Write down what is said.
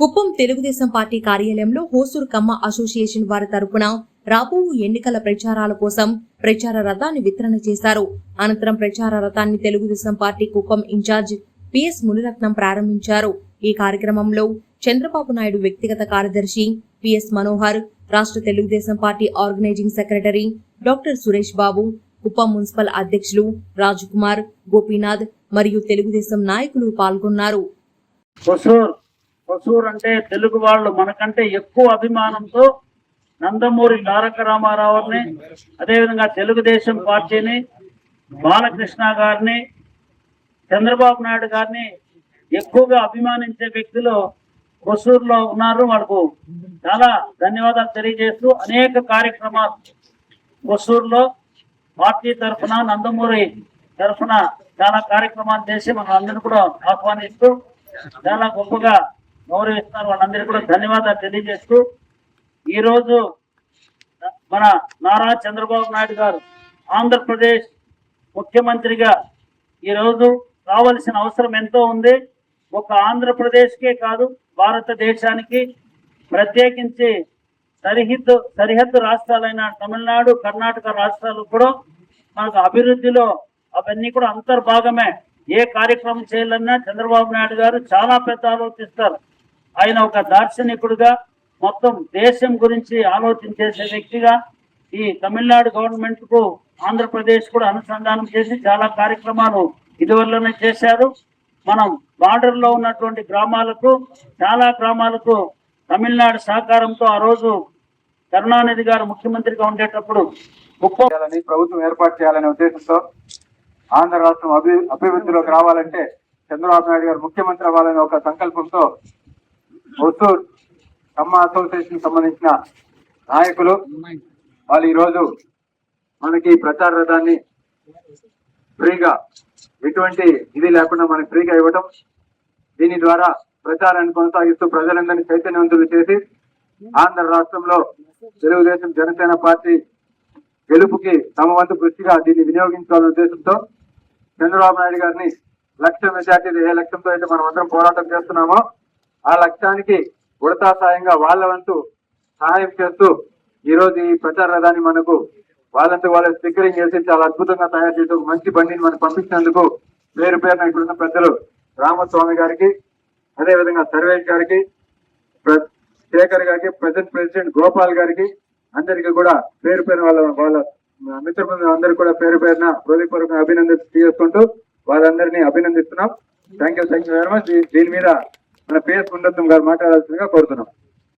Kuppam Telugu Desam party కార్యాలయంలో హోసూర్ కమ్మ association వారి తరపున రాబో ఎన్నికల ప్రచారాల కోసం ప్రచార రథాన్ని వితరణ చేశారు. అనంతరం ప్రచార రథాన్ని Telugu Desam party Kuppam incharge PS Muniratnam ప్రారంభించారు. ఈ కార్యక్రమంలో చంద్రబాబు నాయుడు వ్యక్తిగత కార్యదర్శి పిఎస్ మనోహర్ రాష్ట్ర Telugu Desam party organizing secretary doctor Suresh Babu Kuppam municipal అధ్యక్షులు రాజకుమార్ గోపీనాథ్ మరియు తెలుగుదేశం నాయకులు పాల్గొన్నారు. హొసూర్ అంటే తెలుగు వాళ్ళు మనకంటే ఎక్కువ అభిమానంతో నందమూరి తారక రామారావుని అదేవిధంగా తెలుగుదేశం పార్టీని బాలకృష్ణ గారిని చంద్రబాబు నాయుడు గారిని ఎక్కువగా అభిమానించే వ్యక్తులు కొసూరులో ఉన్నారు. వాళ్ళకు చాలా ధన్యవాదాలు తెలియజేస్తూ అనేక కార్యక్రమాలు కొసూరులో పార్టీ తరఫున నందమూరి తరఫున చాలా కార్యక్రమాలు చేసి మన అందరినీ కూడా ఆహ్వానిస్తూ చాలా గొప్పగా గౌరవిస్తున్నారు వాళ్ళందరికీ కూడా ధన్యవాదాలు తెలియజేస్తూ ఈరోజు మన నారా చంద్రబాబు నాయుడు గారు ఆంధ్రప్రదేశ్ ముఖ్యమంత్రిగా ఈరోజు రావాల్సిన అవసరం ఎంతో ఉంది. ఒక ఆంధ్రప్రదేశ్కే కాదు భారతదేశానికి ప్రత్యేకించి సరిహద్దు సరిహద్దు రాష్ట్రాలైన తమిళనాడు కర్ణాటక రాష్ట్రాలు కూడా మనకు అభివృద్ధిలో అవన్నీ కూడా అంతర్భాగమే. ఏ కార్యక్రమం చేయాలన్నా చంద్రబాబు నాయుడు గారు చాలా పెద్ద ఆలోచిస్తారు. ఆయన ఒక దార్శనికుడుగా మొత్తం దేశం గురించి ఆలోచించేసే వ్యక్తిగా ఈ తమిళనాడు గవర్నమెంట్కు ఆంధ్రప్రదేశ్ కూడా అనుసంధానం చేసి చాలా కార్యక్రమాలు ఇదివరలోనే చేశారు. మనం బార్డర్లో ఉన్నటువంటి గ్రామాలకు చాలా గ్రామాలకు తమిళనాడు సహకారంతో ఆ రోజు కరుణానిధి గారు ముఖ్యమంత్రిగా ఉండేటప్పుడు చేయాలని ప్రభుత్వం ఏర్పాటు చేయాలనే ఉద్దేశంతో ఆంధ్ర రాష్ట్రం అభి అభివృద్ధిలోకి రావాలంటే చంద్రబాబు నాయుడు గారు ముఖ్యమంత్రి అవ్వాలనే ఒక సంకల్పంతో హుసూర్ కమ్మ అసోసియేషన్ సంబంధించిన నాయకులు. వాళ్ళు ఈరోజు మనకి ప్రచార రథాన్ని ఫ్రీగా ఎటువంటి ఇది లేకుండా మనకి ఫ్రీగా ఇవ్వటం దీని ద్వారా ప్రచారాన్ని కొనసాగిస్తూ ప్రజలందరినీ చైతన్యవంతులు చేసి ఆంధ్ర రాష్ట్రంలో తెలుగుదేశం జనసేన పార్టీ గెలుపుకి తమ వంతు కృషిగా దీన్ని వినియోగించాలనే ఉద్దేశంతో చంద్రబాబు నాయుడు గారిని లక్ష్యం మెజార్టీ ఏ లక్ష్యంతో అయితే మనం అందరం పోరాటం చేస్తున్నామో ఆ లక్ష్యానికి ఉడతా సాయంగా వాళ్ళ వంతు సహాయం చేస్తూ ఈరోజు ఈ ప్రచార రథాన్ని మనకు వాళ్ళంతా వాళ్ళ స్టిక్కరింగ్ చేసి చాలా అద్భుతంగా తయారు చేసి ఒక మంచి బండిని మనకు పంపించినందుకు పేరు పేరున ఇక్కడున్న పెద్దలు రామస్వామి గారికి అదేవిధంగా సర్వేష్ గారికి ప్ర- శేఖర్ గారికి ప్రజెంట్ ప్రెసిడెంట్ గోపాల్ గారికి అందరికీ కూడా పేరు పేరు వాళ్ళ వాళ్ళ మిత్రులు అందరు కూడా పేరు పేరున హృదయపూర్వకంగా అభినందిస్తూ చేసుకుంటూ వాళ్ళందరినీ అభినందిస్తున్నాం. Thank you thank you very much దీని మీద మన పేరు గుండత్వం గారు మాట్లాడాల్సిందిగా కోరుతున్నాం.